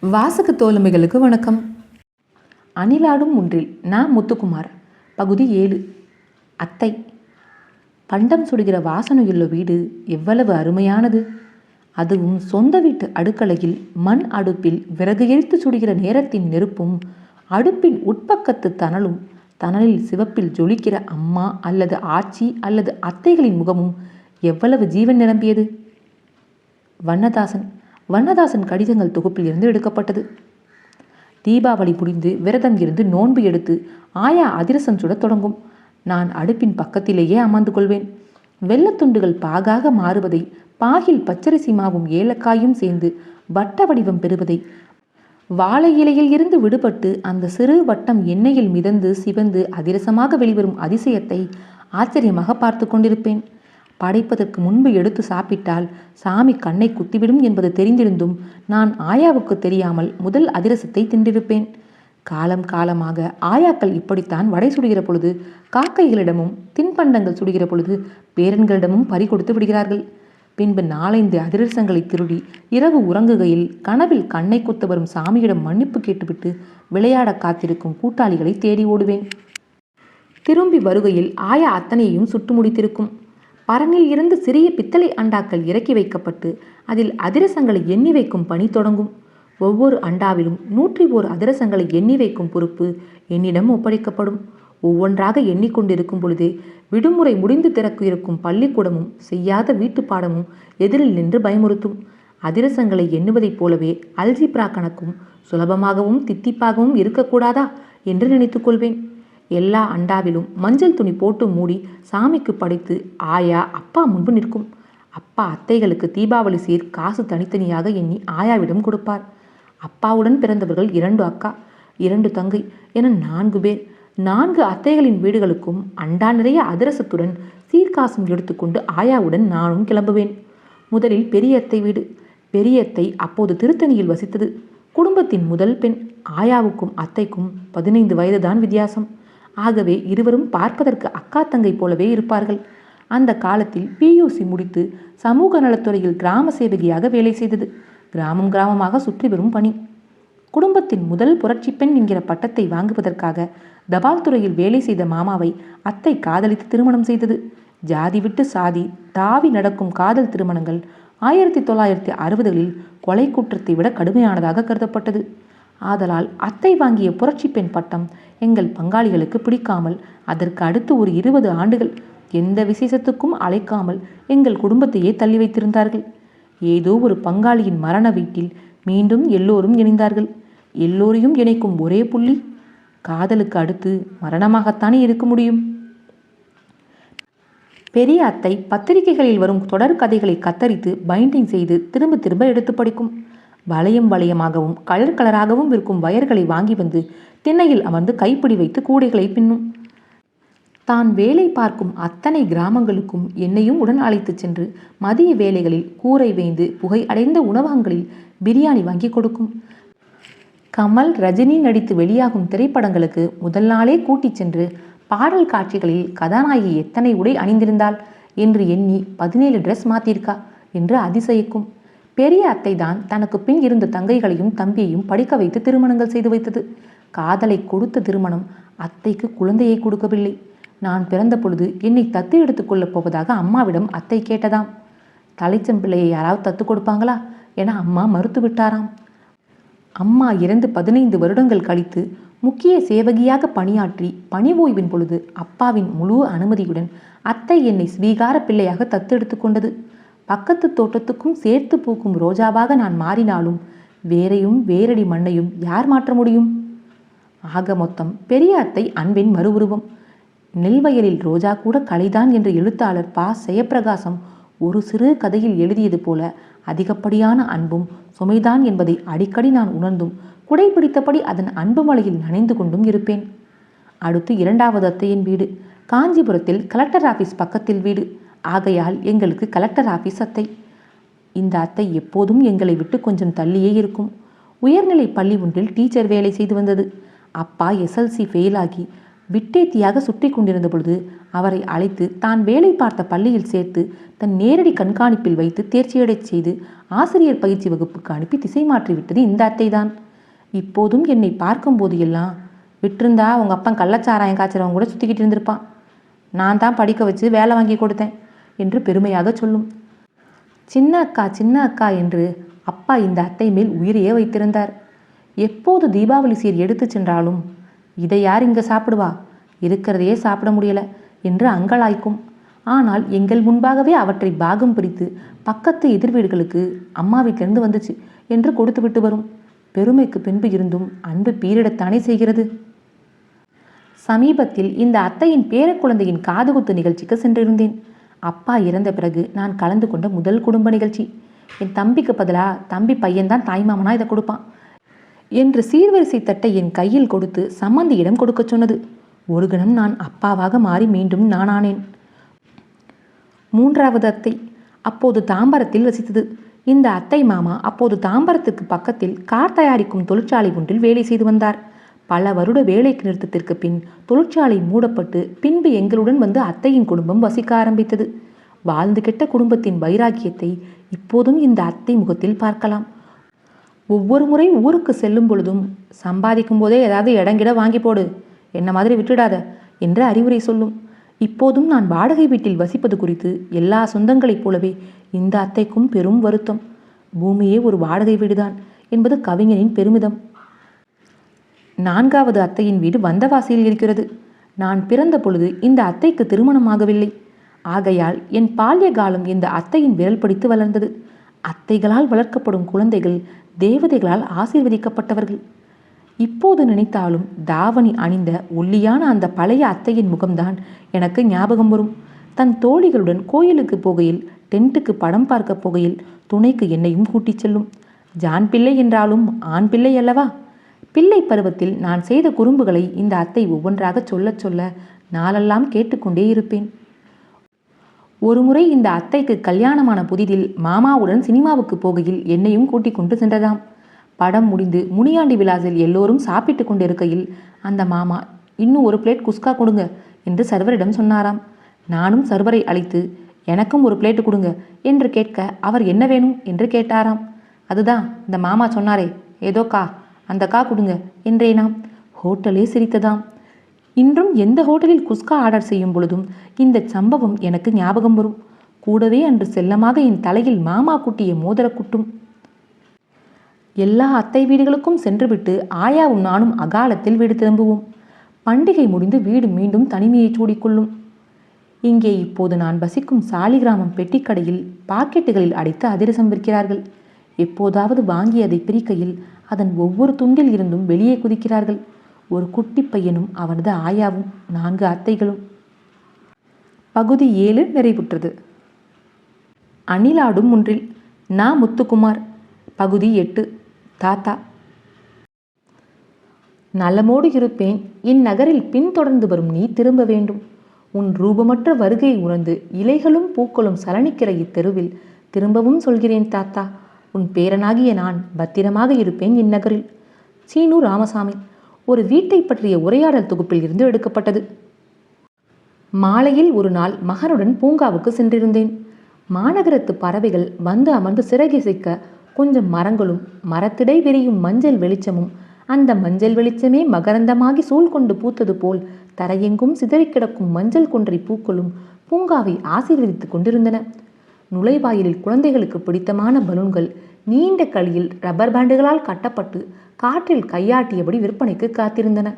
வாசக தோழமைகளுக்கு வணக்கம். அணிலாடும் ஒன்றில் நான் முத்துக்குமார் பகுதி ஏழு. அத்தை பண்டம் சுடுகிற வாசனையுள்ள வீடு எவ்வளவு அருமையானது. அதுவும் சொந்த வீட்டு அடுக்கலையில் மண் அடுப்பில் விறகு எரித்து சுடுகிற நேரத்தின் நெருப்பும் அடுப்பின் உட்பக்கத்து தணலும் தணலில் சிவப்பில் ஜொலிக்கிற அம்மா அல்லது ஆச்சி அல்லது அத்தைகளின் முகமும் எவ்வளவு ஜீவன் நிரம்பியது. வண்ணதாசன் வண்ணதாசன் கடிதங்கள் தொகுப்பில் இருந்து எடுக்கப்பட்டது. தீபாவளி முடிந்து விரதம் இருந்து நோன்பு எடுத்து ஆயா அதிரசம் சுடத் தொடங்கும். நான் அடுப்பின் பக்கத்திலேயே அமர்ந்து கொள்வேன். வெள்ளத்துண்டுகள் பாகாக மாறுவதை பாகில் பச்சரிசி மாவும் ஏலக்காயும் சேர்ந்து வட்ட வடிவம் பெறுவதை வாழை இலையில் இருந்து விடுபட்டு அந்த சிறு வட்டம் எண்ணெயில் மிதந்து சிவந்து அதிரசமாக வெளிவரும் அதிசயத்தை ஆச்சரியமாக பார்த்து கொண்டிருப்பேன். படைப்பதற்கு முன்பு எடுத்து சாப்பிட்டால் சாமி கண்ணை குத்திவிடும் என்பது தெரிந்திருந்தும் நான் ஆயாவுக்கு தெரியாமல் முதல் அதிரசத்தை தின்றிருப்பேன். காலம் காலமாக ஆயாக்கள் இப்படித்தான் வடை சுடுகிற பொழுது காக்கைகளிடமும் தின்பண்டங்கள் சுடுகிற பொழுது பேரன்களிடமும் பறி கொடுத்து விடுகிறார்கள். பின்பு நாலைந்து அதிரசங்களை திருடி இரவு உறங்குகையில் கனவில் கண்ணை குத்த வரும் சாமியிடம் மன்னிப்பு கேட்டுவிட்டு விளையாட காத்திருக்கும் கூட்டாளிகளை தேடி ஓடுவேன். திரும்பி வருகையில் ஆயா அத்தனையையும் சுட்டு முடித்திருக்கும். பரனில் இருந்து சிறிய பித்தளை அண்டாக்கள் இறக்கி வைக்கப்பட்டு அதில் அதிரசங்களை எண்ணி வைக்கும் பணி தொடங்கும். ஒவ்வொரு அண்டாவிலும் நூற்றி ஓர் அதிரசங்களை எண்ணி வைக்கும் பொறுப்பு என்னிடம் ஒப்படைக்கப்படும். ஒவ்வொன்றாக எண்ணிக்கொண்டிருக்கும் பொழுதே விடுமுறை முடிந்து திறக்கு இருக்கும் பள்ளிக்கூடமும் செய்யாத வீட்டு பாடமும் எதிரில் நின்று பயமுறுத்தும். அதிரசங்களை எண்ணுவதைப் போலவே அல்ஜிப்ரா கணக்கும் சுலபமாகவும் தித்திப்பாகவும் இருக்கக்கூடாதா என்று நினைத்துக் கொள்வேன். எல்லா அண்டாவிலும் மஞ்சள் துணி போட்டு மூடி சாமிக்கு படைத்து ஆயா அப்பா முன்பு நிற்கும். அப்பா அத்தைகளுக்கு தீபாவளி சீர் காசு தனித்தனியாக எண்ணி ஆயாவிடம் கொடுப்பார். அப்பாவுடன் பிறந்தவர்கள் இரண்டு அக்கா இரண்டு தங்கை என நான்கு பேர். நான்கு அத்தைகளின் வீடுகளுக்கும் அண்டா நிறைய அதிரசத்துடன் சீர்காசும் எடுத்துக்கொண்டு ஆயாவுடன் நானும் கிளம்புவேன். முதலில் பெரிய அத்தை வீடு. பெரிய அத்தை அப்போது திருத்தணியில் வசித்தது. குடும்பத்தின் முதல் பெண். ஆயாவுக்கும் அத்தைக்கும் பதினைந்து வயதுதான் வித்தியாசம். ஆகவே இருவரும் பார்ப்பதற்கு அக்கா தங்கை போலவே இருப்பார்கள். அந்த காலத்தில் பியூசி முடித்து சமூக நலத்துறையில் கிராம சேவகியாக வேலை செய்தது. கிராமம் கிராமமாக சுற்றி வரும் பணி. குடும்பத்தின் முதல் புரட்சி பெண் என்கிற பட்டத்தை வாங்குவதற்காக தபால் துறையில் வேலை செய்த மாமாவை அத்தை காதலித்து திருமணம் செய்தது. ஜாதி விட்டு சாதி தாவி நடக்கும் காதல் திருமணங்கள் ஆயிரத்தி தொள்ளாயிரத்தி அறுபதுகளில் கொலை குற்றத்தை விட கடுமையானதாக கருதப்பட்டது. ஆதலால் அத்தை வாங்கிய புரட்சி பெண் பட்டம் எங்கள் பங்காளிகளுக்கு பிடிக்காமல் அதற்கு அடுத்து ஒரு இருபது ஆண்டுகள் எந்த விசேஷத்துக்கும் அழைக்காமல் எங்கள் குடும்பத்தையே தள்ளி வைத்திருந்தார்கள். ஏதோ ஒரு பங்காளியின் மரண வீட்டில் மீண்டும் எல்லோரும் இணைந்தார்கள். எல்லோரையும் இணைக்கும் ஒரே புள்ளி காதலுக்கு அடுத்து மரணமாகத்தானே இருக்க முடியும்? பெரிய அத்தை பத்திரிகைகளில் வரும் தொடர் கதைகளை கத்தரித்து பைண்டிங் செய்து திரும்ப திரும்ப எடுத்து படிக்கும். வளையம் வளையமாகவும் கலர் கலராகவும் இருக்கும் வயர்களை வாங்கி வந்து திண்ணையில் அமர்ந்து கைப்பிடி வைத்து கூடைகளை பின்னும். தான் வேலை பார்க்கும் அத்தனை கிராமங்களுக்கும் என்னையும் உடன் அழைத்துச் சென்று மதிய வேலைகளில் கூரை வேய்ந்து புகை அடைந்த உணவகங்களில் பிரியாணி வாங்கி கொடுக்கும். கமல் ரஜினி நடித்து வெளியாகும் திரைப்படங்களுக்கு முதல் நாளே கூட்டிச் சென்று பாடல் காட்சிகளில் கதாநாயகி எத்தனை உடை அணிந்திருந்தாள் என்று எண்ணி பதினேழு ட்ரெஸ் மாற்றிருக்கா என்று அதிசயிக்கும். பெரிய அத்தை தான் தனக்கு பின் இருந்த தங்கைகளையும் தம்பியையும் படிக்க வைத்து திருமணங்கள் செய்து வைத்தது. காதலை கொடுத்த திருமணம் அத்தைக்கு குழந்தையை கொடுக்கவில்லை. நான் பிறந்த பொழுது என்னை தத்து எடுத்துக்கொள்ளப் போவதாக அம்மாவிடம் அத்தை கேட்டதாம். தலைச்சம்பிள்ளையை யாராவது தத்து கொடுப்பாங்களா? என அம்மா மறுத்து விட்டாராம். அம்மா இறந்து பதினைந்து வருடங்கள் கழித்து முக்கிய சேவகியாக பணியாற்றி பணி ஓய்வின் பொழுது அப்பாவின் முழு அனுமதியுடன் அத்தை என்னை ஸ்வீகார பிள்ளையாக தத்தெடுத்து கொண்டது. பக்கத்து தோட்டத்துக்கும் சேர்த்து பூக்கும் ரோஜாவாக நான் மாறினாலும் வேரையும் வேரடி மண்ணையும் யார் மாற்ற முடியும்? ஆக மொத்தம் பெரிய அத்தை அன்பின் மறு உருவம் நெல்வயலில் ரோஜா கூட கலைதான் என்ற எழுத்தாளர் பா. ஜெயப்பிரகாசம் ஒரு சிறு கதையில் எழுதியது போல அதிகப்படியான அன்பும் சுமைதான் என்பதை அடிக்கடி நான் உணர்ந்தும் குடைபிடித்தபடி அதன் அன்பு மலையில் நனைந்து கொண்டும் இருப்பேன். அடுத்து இரண்டாவது அத்தையின் வீடு. காஞ்சிபுரத்தில் கலெக்டர் ஆஃபீஸ் பக்கத்தில் வீடு. ஆகையால் எங்களுக்கு கலெக்டர் ஆபீஸ் அத்தை. இந்த அத்தை எப்போதும் எங்களை விட்டு கொஞ்சம் தள்ளியே இருக்கும். உயர்நிலை பள்ளி ஒன்றில் டீச்சர் வேலை செய்து வந்தது. அப்பா எஸ்எல்சி ஃபெயிலாகி விட்டேத்தியாக சுற்றி கொண்டிருந்த பொழுது அவரை அழைத்து தான் வேலை பார்த்த பள்ளியில் சேர்த்து தன் நேரடி கண்காணிப்பில் வைத்து தேர்ச்சியடைச் செய்து ஆசிரியர் பயிற்சி வகுப்புக்கு அனுப்பி திசை மாற்றிவிட்டது இந்த அத்தைதான். இப்போதும் என்னை பார்க்கும்போது எல்லாம் விட்டிருந்தா உங்கள் அப்பன் கள்ளச்சாராயம் காய்ச்சறவங்க கூட சுற்றிக்கிட்டு இருந்திருப்பான். நான் தான் படிக்க வச்சு வேலை வாங்கி கொடுத்தேன். என்று பெருமையாக சொல்லும். சின்ன அக்கா சின்ன அக்கா என்று அப்பா இந்த அத்தை மேல் உயிரையே வைத்திருந்தார். எப்போது தீபாவளி சீர் எடுத்து சென்றாலும் இதை யார் இங்கே சாப்பிடுவா? இருக்கிறதையே சாப்பிட முடியல என்று அங்கலாய்க்கும். ஆனால் எங்கள் முன்பாகவே அவற்றை பாகம் பிரித்து பக்கத்து எதிர் வீடுகளுக்கு அம்மா வீட்டிலிருந்து வந்துச்சு என்று கொடுத்து விட்டு வரும். பெருமைக்கு பின்பு இருந்தும் அன்பு பீரிடத்தானே செய்கிறது. சமீபத்தில் இந்த அத்தையின் பேரக்குழந்தையின் காதுகுத்து நிகழ்ச்சிக்கு சென்றிருந்தேன். அப்பா இறந்த பிறகு நான் கலந்து கொண்ட முதல் குடும்ப நிகழ்ச்சி. என் தம்பிக்கு பதிலாக தம்பி பையன்தான் தாய்மாமனா இதை கொடுப்பான் என்று சீர்வரிசை தட்டை என் கையில் கொடுத்து சம்மந்தியிடம் கொடுக்கச் சொன்னது. ஒரு கணம் நான் அப்பாவாக மாறி மீண்டும் நானானேன். மூன்றாவது அத்தை அப்போது தாம்பரத்தில் வசித்தது. இந்த அத்தை மாமா அப்போது தாம்பரத்துக்கு பக்கத்தில் கார் தயாரிக்கும் தொழிற்சாலை ஒன்றில் வேலை செய்து வந்தார். பல வருட வேலைக்கு நிறுத்தத்திற்கு பின் தொழிற்சாலை மூடப்பட்டு பின்பு எங்களுடன் வந்து அத்தையின் குடும்பம் வசிக்க ஆரம்பித்தது. வாழ்ந்து கெட்ட குடும்பத்தின் வைராக்கியத்தை இப்போதும் இந்த அத்தை முகத்தில் பார்க்கலாம். ஒவ்வொரு முறை ஊருக்கு செல்லும் பொழுதும் சம்பாதிக்கும் போதே ஏதாவது இடங்கிட வாங்கி போடு. என்ன மாதிரி விட்டுடாத என்று அறிவுரை சொல்லும். இப்போதும் நான் வாடகை வீட்டில் வசிப்பது குறித்து எல்லா சொந்தங்களைப் போலவே இந்த அத்தைக்கும் பெரும் வருத்தம். பூமியே ஒரு வாடகை வீடுதான் என்பது கவிஞனின் பெருமிதம். நான்காவது அத்தையின் வீடு வந்தவாசியில் இருக்கிறது. நான் பிறந்த பொழுது இந்த அத்தைக்கு திருமணமாகவில்லை. ஆகையால் என் பால்ய காலம் இந்த அத்தையின் விரல் பிடித்து வளர்ந்தது. அத்தைகளால் வளர்க்கப்படும் குழந்தைகள் தேவதைகளால் ஆசீர்வதிக்கப்பட்டவர்கள். இப்போது நினைத்தாலும் தாவணி அணிந்த ஒல்லியான அந்த பழைய அத்தையின் முகம்தான் எனக்கு ஞாபகம் வரும். தன் தோழிகளுடன் கோயிலுக்கு போகையில் டென்ட்டுக்கு படம் பார்க்க போகையில் துணைக்கு என்னையும் கூட்டிச் செல்லும். ஜான் பிள்ளை என்றாலும் ஆண் பிள்ளை அல்லவா? பிள்ளை பருவத்தில் நான் செய்த குறும்புகளை இந்த அத்தை ஒவ்வொன்றாக சொல்லச் சொல்ல நாளெல்லாம் கேட்டுக்கொண்டே இருப்பேன். ஒருமுறை இந்த அத்தைக்கு கல்யாணமான புதிதில் மாமாவுடன் சினிமாவுக்கு போகையில் என்னையும் கூட்டிக் கொண்டு சென்றதாம். படம் முடிந்து முனியாண்டி விலாசில் எல்லோரும் சாப்பிட்டு கொண்டிருக்கையில் அந்த மாமா இன்னும் ஒரு பிளேட் குஸ்கா கொடுங்க என்று சர்வரிடம் சொன்னாராம். நானும் சர்வரை அழைத்து எனக்கும் ஒரு பிளேட்டு கொடுங்க என்று கேட்க அவர் என்ன வேணும்? என்று கேட்டாராம். அதுதான் இந்த மாமா சொன்னாரே ஏதோக்கா அந்த கா கொடுங்க என்றேனாம் ஹோட்டலே சிரித்ததாம். இன்றும் எந்த ஹோட்டலில் குஸ்கா ஆர்டர் செய்யும் பொழுதும் இந்த சம்பவம் எனக்கு ஞாபகம் வரும். கூடவே அன்று செல்லமாக என் தலையில் மாமா குட்டிய மோதிர குட்டும். எல்லா அத்தை வீடுகளுக்கும் சென்றுவிட்டு ஆயாவும் நானும் அகாலத்தில் வீடு திரும்புவோம். பண்டிகை முடிந்து வீடு மீண்டும் தனிமையை சூடிக்கொள்ளும். இங்கே இப்போது நான் வசிக்கும் சாலிகிராமம் பெட்டிக்கடையில் பாக்கெட்டுகளில் அடைத்து அதிரசம் விற்கிறார்கள். எப்போதாவது வாங்கி அதை பிரிக்கையில் அதன் ஒவ்வொரு துண்டில் இருந்தும் வெளியே குதிக்கிறார்கள். ஒரு குட்டி பையனும் அவனது ஆயாவும் நான்கு அத்தைகளும். பகுதி ஏழு நிறைவுற்றது. அணிலாடும் ஒன்றில் நா முத்துக்குமார். பகுதி எட்டு தாத்தா. நலமோடு இருப்பேன். இந்நகரில் பின்தொடர்ந்து வரும் நீ திரும்ப வேண்டும். உன் ரூபமற்ற வருகை உணர்ந்து இலைகளும் பூக்களும் சலனிக்கிற இத்தெருவில் திரும்பவும் சொல்கிறேன் தாத்தா. உன் பேரனாகிய நான் பத்திரமாக இருப்பேன் இந்நகரில் சீனு ராமசாமி ஒரு வீட்டை பற்றிய உரையாடல் தொகுப்பில் இருந்து எடுக்கப்பட்டது. மாலையில் ஒரு நாள் மகனுடன் பூங்காவுக்கு சென்றிருந்தேன். மாநகரத்து பறவைகள் வந்து அமர்ந்து சிறகிசைக்க கொஞ்சம் மரங்களும் மரத்திடை விரியும் மஞ்சள் வெளிச்சமும் அந்த மஞ்சள் வெளிச்சமே மகரந்தமாகி சூழ் கொண்டு பூத்தது போல் தரையெங்கும் சிதறிக் கிடக்கும் மஞ்சள் கொன்றை பூக்களும் பூங்காவை ஆசீர்வதித்துக் கொண்டிருந்தன. நுழைவாயிலில் குழந்தைகளுக்கு பிடித்தமான பலூன்கள் நீண்ட களியில் ரப்பர் பேண்டுகளால் கட்டப்பட்டு காற்றில் கையாட்டியபடி விற்பனைக்கு காத்திருந்தன.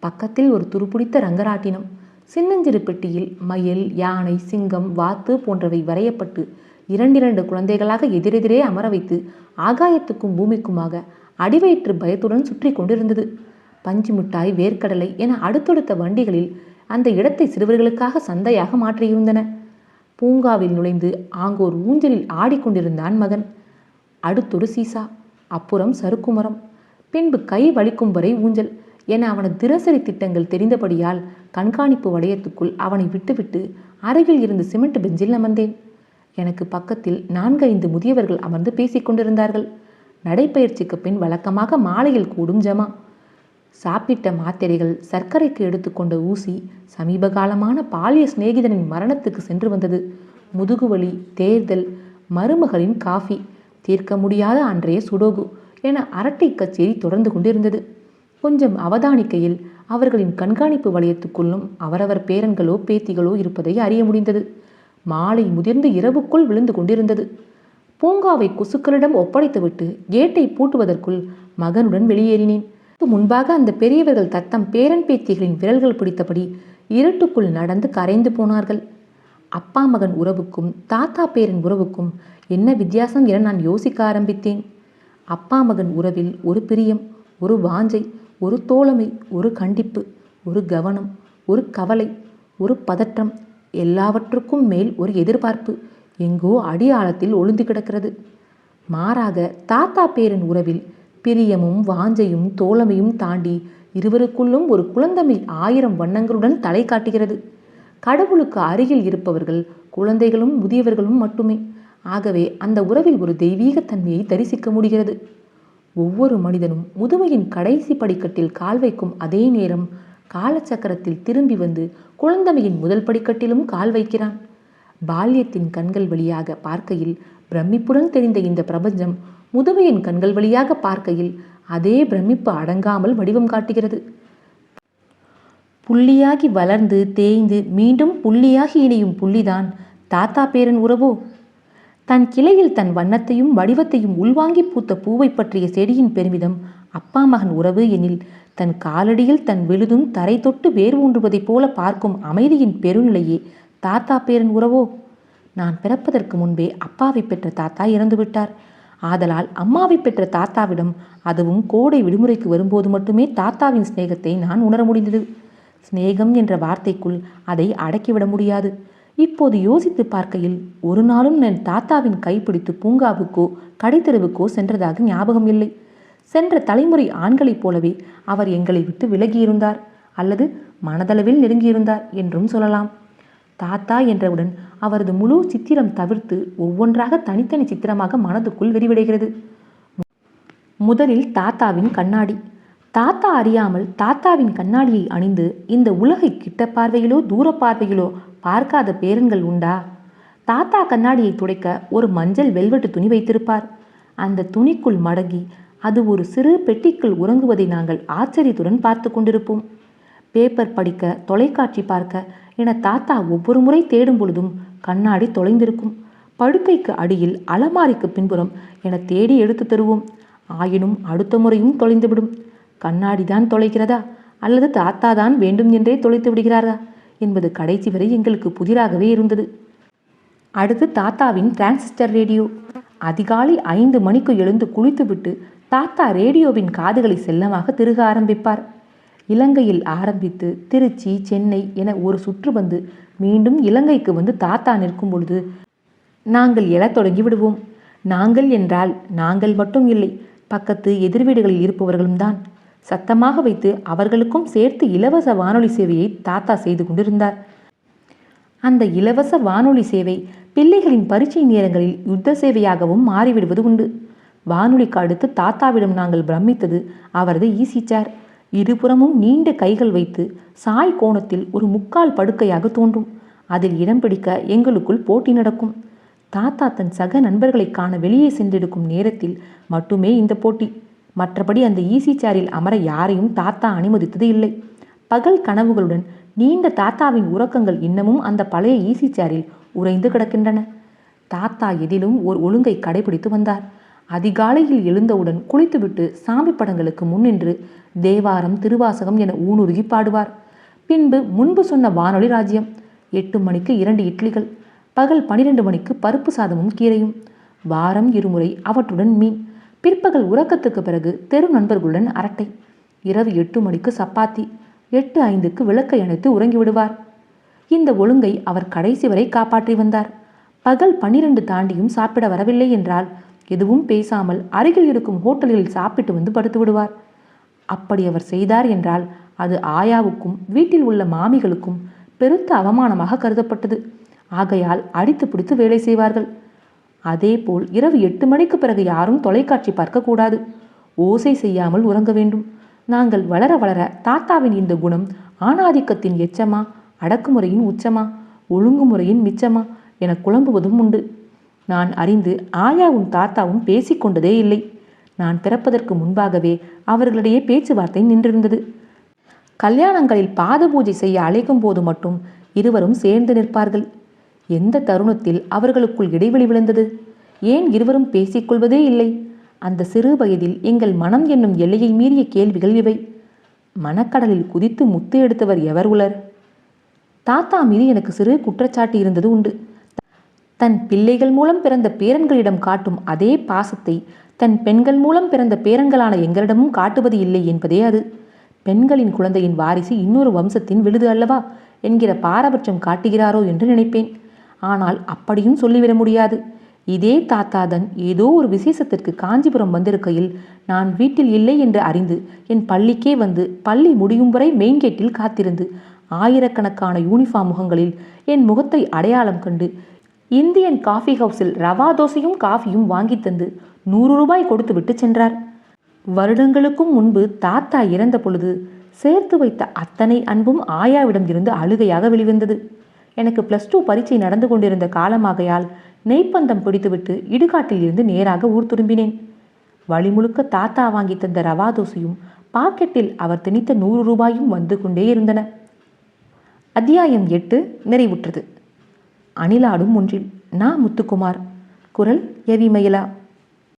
பக்கத்தில் ஒரு துருப்பிடித்த ரங்கராட்டினம் சின்னஞ்சிறு பெட்டியில் மயில் யானை சிங்கம் வாத்து போன்றவை வரையப்பட்டு இரண்டிரண்டு குழந்தைகளாக எதிரெதிரே அமர வைத்து ஆகாயத்துக்கும் பூமிக்குமாக அடிவயிற்று பயத்துடன் சுற்றி கொண்டிருந்தது. பஞ்சு மிட்டாய் வேர்க்கடலை என அடுத்தடுத்த வண்டிகளில் அந்த இடத்தை சிறுவர்களுக்காக சந்தையாக மாற்றியிருந்தன. பூங்காவில் நுழைந்து ஆங்கோர் ஊஞ்சலில் ஆடிக்கொண்டிருந்தான் மகன். அடுத்தொரு சீசா அப்புறம் சறுக்குமரம் பின்பு கை வலிக்கும் வரை ஊஞ்சல் என அவனது தினசரி திட்டங்கள் தெரிந்தபடியால் கண்காணிப்பு வளையத்துக்குள் அவனை விட்டுவிட்டு அருகில் இருந்து சிமெண்ட் பெஞ்சில் அமர்ந்தேன். எனக்கு பக்கத்தில் நான்கைந்து முதியவர்கள் அமர்ந்து பேசிக் கொண்டிருந்தார்கள் நடைப்பயிற்சிக்கு பின் வழக்கமாக மாலையில் கூடும் ஜமா. சாப்பிட்ட மாத்திரைகள் சர்க்கரைக்கு எடுத்துக்கொண்ட ஊசி சமீபகாலமான பாலிய சிநேகிதனின் மரணத்துக்கு சென்று வந்தது. முதுகுவலி தேர்தல் மருமகளின் காஃபி தீர்க்க முடியாத அன்றைய சுடோகு என அரட்டை கச்சேரி தொடர்ந்து கொண்டிருந்தது. கொஞ்சம் அவதானிக்கையில் அவர்களின் கண்காணிப்பு வளையத்துக்குள்ளும் அவரவர் பேரன்களோ பேத்திகளோ இருப்பதை அறிய முடிந்தது. மாலை முதிர்ந்து இரவுக்குள் விழுந்து கொண்டிருந்தது. பூங்காவை கொசுக்களிடம் ஒப்படைத்துவிட்டு கேட்டை பூட்டுவதற்குள் மகனுடன் வெளியேறினேன். முன்பாக அந்த பெரியவர்கள் தத்தம் பேரன் பேத்திகளின் விரல்கள் பிடித்தபடி இருட்டுக்குள் நடந்து கரைந்து போனார்கள். அப்பா மகன் உறவுக்கும் தாத்தா பேரன் உறவுக்கும் என்ன வித்தியாசம் என நான் யோசிக்க ஆரம்பித்தேன். அப்பா மகன் உறவில் ஒரு பிரியம் ஒரு வாஞ்சை ஒரு தோழமை ஒரு கண்டிப்பு ஒரு கவனம் ஒரு கவலை ஒரு பதற்றம் எல்லாவற்றுக்கும் மேல் ஒரு எதிர்பார்ப்பு எங்கோ அடியாளத்தில் ஒளிந்து கிடக்கிறது. மாறாக தாத்தா பேரன் உறவில் பிரியமும் வாஞ்சையும் தோழமையும் தாண்டி இருவருக்குள்ளும் ஒரு குழந்தமை ஆயிரம் வண்ணங்களுடன் தலை காட்டுகிறது. கடவுளுக்கு அருகில் இருப்பவர்கள் குழந்தைகளும் முதியவர்களும் மட்டுமே. ஆகவே அந்த உறவில் ஒரு தெய்வீகத்தன்மையை தரிசிக்க முடிகிறது. ஒவ்வொரு மனிதனும் முதுமையின் கடைசி படிக்கட்டில் கால் வைக்கும் அதே நேரம் காலச்சக்கரத்தில் திரும்பி வந்து குழந்தமையின் முதல் படிக்கட்டிலும் கால் வைக்கிறான். பால்யத்தின் கண்கள் வழியாக பார்க்கையில் பிரமிப்புடன் தெரிந்த இந்த பிரபஞ்சம் முதுமையின் கண்கள் வழியாக பார்க்கையில் அதே பிரமிப்பு அடங்காமல் வடிவம் காட்டுகிறது. புள்ளியாகி வளர்ந்து தேய்ந்து மீண்டும் புள்ளியாகி இணையும் புள்ளிதான் தாத்தா பேரன் உறவோ? தன் கிளையில் தன் வண்ணத்தையும் வடிவத்தையும் உள்வாங்கி பூத்த பூவை பற்றிய செடியின் பெருமிதம் அப்பா மகன் உறவு எனில் தன் காலடியில் தன் விழுதும் தரை தொட்டு வேர் ஊன்றுவதைப் போல பார்க்கும் அமைதியின் பெருநிலையே தாத்தா பேரன் உறவோ? நான் பிறப்பதற்கு முன்பே அப்பாவை பெற்ற தாத்தா இறந்துவிட்டார். ஆதலால் அம்மாவை பெற்ற தாத்தாவிடம் அதுவும் கோடை விடுமுறைக்கு வரும்போது மட்டுமே தாத்தாவின் சிநேகத்தை நான் உணர முடிந்தது. சிநேகம் என்ற வார்த்தைக்குள் அதை அடக்கிவிட முடியாது. இப்போது யோசித்து பார்க்கையில் ஒரு நாளும் என் தாத்தாவின் கைப்பிடித்து பூங்காவுக்கோ கடைத்தெருவுக்கோ சென்றதாக ஞாபகம் இல்லை. சென்ற தலைமுறை ஆண்களைப் போலவே அவர் எங்களை விட்டு விலகியிருந்தார் அல்லது மனதளவில் நெருங்கியிருந்தார் என்றும் சொல்லலாம். தாத்தா என்றவுடன் அவரது முழு சித்திரம் தவிர்த்து ஒவ்வொன்றாக தனித்தனி சித்திரமாக மனதுக்குள் விரிவடைகிறது. முதலில் தாத்தாவின் கண்ணாடி. தாத்தா அறியாமல் தாத்தாவின் கண்ணாடியை அணிந்து இந்த உலகை கிட்ட பார்வையிலோ தூர பார்வையிலோ பார்க்காத பேரன்கள் உண்டா? தாத்தா கண்ணாடியை துடைக்க ஒரு மஞ்சள் வெல்வெட்டு துணி வைத்திருப்பார். அந்த துணிக்குள் மடங்கி அது ஒரு சிறு பெட்டிக்குள் உறங்குவதை நாங்கள் ஆச்சரியத்துடன் பார்த்து கொண்டிருப்போம். பேப்பர் படிக்க தொலைக்காட்சி பார்க்க என தாத்தா ஒவ்வொரு முறை தேடும் பொழுதும் கண்ணாடி தொலைந்திருக்கும். படுக்கைக்கு அடியில் அலமாரிக்கு பின்புறம் என தேடி எடுத்து தருவோம். ஆயினும் அடுத்த முறையும் தொலைந்துவிடும். கண்ணாடி தான் தொலைக்கிறதா அல்லது தாத்தா தான் வேண்டும் என்றே தொலைத்து விடுகிறாரா? என்பது கடைசி வரை எங்களுக்கு புதிராகவே இருந்தது. அடுத்து தாத்தாவின் டிரான்சிஸ்டர் ரேடியோ. அதிகாலை ஐந்து மணிக்கு எழுந்து குளித்துவிட்டு தாத்தா ரேடியோவின் காதுகளை செல்லமாக திருக ஆரம்பிப்பார். இலங்கையில் ஆரம்பித்து திருச்சி சென்னை என ஒரு சுற்று வந்து மீண்டும் இலங்கைக்கு வந்து தாத்தா நிற்கும் பொழுது நாங்கள் எழத் தொடங்கி விடுவோம் நாங்கள் என்றால் நாங்கள் மட்டும் இல்லை பக்கத்து எதிர் வீடுகளில் இருப்பவர்களும் தான். சத்தமாக வைத்து அவர்களுக்கும் சேர்த்து இலவச வானொலி சேவையை தாத்தா செய்து கொண்டிருந்தார். அந்த இலவச வானொலி சேவை பிள்ளைகளின் பரீட்சை நேரங்களில் யுத்த சேவையாகவும் மாறிவிடுவது உண்டு. வானொலிக்கு அடுத்து தாத்தாவிடம் நாங்கள் பிரமித்தது அவரது ஈசி சேர் இருபுறமும் நீண்ட கைகள் வைத்து சாய் கோணத்தில் ஒரு முக்கால் படுக்கையாக தோன்றும். அதில் இடம் பிடிக்க எங்களுக்குள் போட்டி நடக்கும். தாத்தா தன் சக நண்பர்களை காண வெளியே சென்றெடுக்கும் நேரத்தில் மட்டுமே இந்த போட்டி. மற்றபடி அந்த ஈசி சேரில் அமர யாரையும் தாத்தா அனுமதித்தது இல்லை. பகல் கனவுகளுடன் நீண்ட தாத்தாவின் உறக்கங்கள் இன்னமும் அந்த பழைய ஈசி சேரில் உறைந்து கிடக்கின்றன. தாத்தா எதிலும் ஓர் ஒழுங்கை கடைபிடித்து வந்தார். அதிகாலையில் எழுந்தவுடன் குளித்துவிட்டு சாமி படங்களுக்கு முன்னின்று தேவாரம் திருவாசகம் என ஊனுருகி பாடுவார். பின்பு முன்பு சொன்ன வானொலி ராஜ்யம். எட்டு மணிக்கு இரண்டு இட்லிகள் பகல் பனிரெண்டு மணிக்கு பருப்பு சாதமும் கீரையும். வாரம் இருமுறை அவற்றுடன் மீன். பிற்பகல் உறக்கத்துக்கு பிறகு தெரு நண்பர்களுடன் அரட்டை. இரவு எட்டு மணிக்கு சப்பாத்தி எட்டு ஐந்துக்கு விளக்கை அணைத்து உறங்கி விடுவார் இந்த ஒழுங்கை அவர் கடைசி வரை காப்பாற்றி வந்தார். பகல் பன்னிரண்டு தாண்டியும் சாப்பிட வரவில்லை என்றால் எதுவும் பேசாமல் அருகில் இருக்கும் ஹோட்டலில் சாப்பிட்டு வந்து படுத்து விடுவார். அப்படி அவர் செய்தார் என்றால் அது ஆயாவுக்கும் வீட்டில் உள்ள மாமிகளுக்கும் பெருத்த அவமானமாக கருதப்பட்டது. ஆகையால் அடித்து பிடித்து வேலை செய்வார்கள். அதேபோல் இரவு எட்டு மணிக்கு பிறகு யாரும் தொலைக்காட்சி பார்க்கக்கூடாது. ஓசை செய்யாமல் உறங்க வேண்டும். நாங்கள் வளர வளர தாத்தாவின் இந்த குணம் ஆணாதிக்கத்தின் எச்சமா அடக்குமுறையின் உச்சமா ஒழுங்குமுறையின் மிச்சமா என குழம்புவதும் உண்டு. நான் அறிந்து ஆயாவும் தாத்தாவும் பேசிக்கொண்டதே இல்லை. நான் பிறப்பதற்கு முன்பாகவே அவர்களிடையே பேச்சுவார்த்தை நின்றிருந்தது. கல்யாணங்களில் பாத பூஜை செய்ய அழைக்கும் போது மட்டும் இருவரும் சேர்ந்து நிற்பார்கள். எந்த தருணத்தில் அவர்களுக்குள் இடைவெளி விழுந்தது? ஏன் இருவரும் பேசிக்கொள்வதே இல்லை? அந்த சிறு வயதில் எங்கள் மனம் என்னும் எல்லையை மீறிய கேள்விகள் இவை. மனக்கடலில் குதித்து முத்து எடுத்தவர் எவர் உலர் தாத்தா மீது எனக்கு சிறு குற்றச்சாட்டு இருந்தது உண்டு. தன் பிள்ளைகள் மூலம் பிறந்த பேரன்களிடம் காட்டும் அதே பாசத்தை தன் பெண்கள் மூலம் பிறந்த பேரன்களான எங்களிடமும் காட்டுவது இல்லை என்பதே அது. பெண்களின் குழந்தையின் வாரிசு இன்னொரு வம்சத்தின் விழுது அல்லவா என்கிற பாரபட்சம் காட்டுகிறாரோ என்று நினைப்பேன். ஆனால் அப்படியும் சொல்லிவிட முடியாது. இதே தாத்தாதன் ஏதோ ஒரு விசேஷத்திற்கு காஞ்சிபுரம் வந்திருக்கையில் நான் வீட்டில் இல்லை என்று அறிந்து என் பள்ளிக்கே வந்து பள்ளி முடியும் வரை மெயின் கேட்டில் காத்திருந்து ஆயிரக்கணக்கான யூனிஃபார்ம் முகங்களில் என் முகத்தை அடையாளம் கண்டு இந்தியன் காஃபி ஹவுஸில் ரவா தோசையும் காஃபியும் வாங்கி தந்து நூறு ரூபாய் கொடுத்துவிட்டு சென்றார். வருடங்களுக்கும் முன்பு தாத்தா இறந்த பொழுது சேர்த்து வைத்த அத்தனை அன்பும் ஆயாவிடம் இருந்து அழுகையாக வெளிவந்தது. எனக்கு ப்ளஸ் டூ பரீட்சை நடந்து கொண்டிருந்த காலமாகையால் நெய்ப்பந்தம் பிடித்துவிட்டு இடுகாட்டில் இருந்து நேராக ஊர் திரும்பினேன். வழி முழுக்க தாத்தா வாங்கி தந்த ரவா தோசையும் பாக்கெட்டில் அவர் திணித்த நூறு ரூபாயும் வந்து கொண்டே இருந்தன. அத்தியாயம் எட்டு நிறைவுற்றது. அணிலாடும் ஒன்றில். நா முத்துக்குமார். குரல் எவி மயிலா